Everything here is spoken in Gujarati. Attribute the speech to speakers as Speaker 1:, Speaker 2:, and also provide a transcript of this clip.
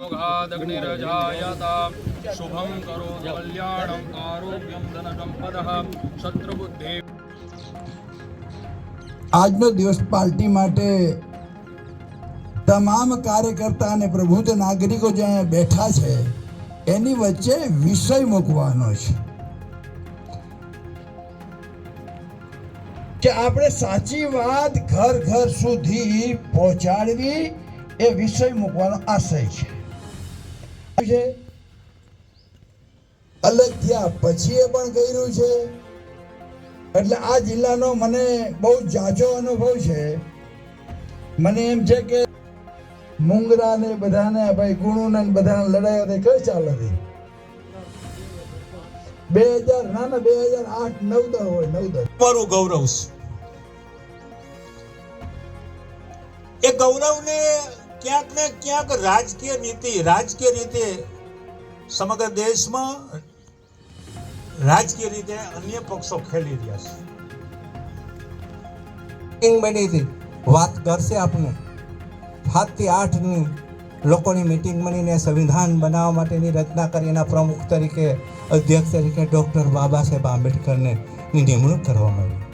Speaker 1: योगादग्निरजायतां शुभं करो कल्याणम् आरोग्यं धनसम्पदः शत्रुबुद्धि
Speaker 2: આજનો દિવસ પાર્ટી માટે તમામ કાર્યકર્તા અને પ્રબુદ્ધ નાગરિકો જે અહીંયા બેઠા છે એની વચ્ચે વિષય મૂકવાનો છે કે આપણે સાચી વાત ઘર ઘર સુધી પહોંચાડવી એ વિષય મૂકવાનો આશય છે છે? અલગ થયા પછી એ પણ કર્યું છે? એટલે આ જિલ્લાનો મને બહુ જાજો અનુભવ છે. મને એમ છે કે મુંગરા ને બધાને ભાઈ ગુણુ ને બધાને લડાઈ હતી કઈ ચાલ હતી બે હજાર, ના ના, બે હજાર આઠ, નવ દર હોય, નવ દર
Speaker 3: મારું ગૌરવ એ ગૌરવને ક્યાંક ને ક્યાંક રાજકીય નીતિ, રાજકીય રીતે સમગ્ર દેશમાં રાજકીય રીતે અન્ય પક્ષો ખેલી રહ્યા છે.
Speaker 4: બની હતી વાત કરશે આપને. સાતથી આઠની લોકોની મિટિંગ બનીને સંવિધાન બનાવવા માટેની રચના કરી એના પ્રમુખ તરીકે અધ્યક્ષ તરીકે ડૉક્ટર બાબા સાહેબ આંબેડકરને નિમણૂક કરવામાં આવી.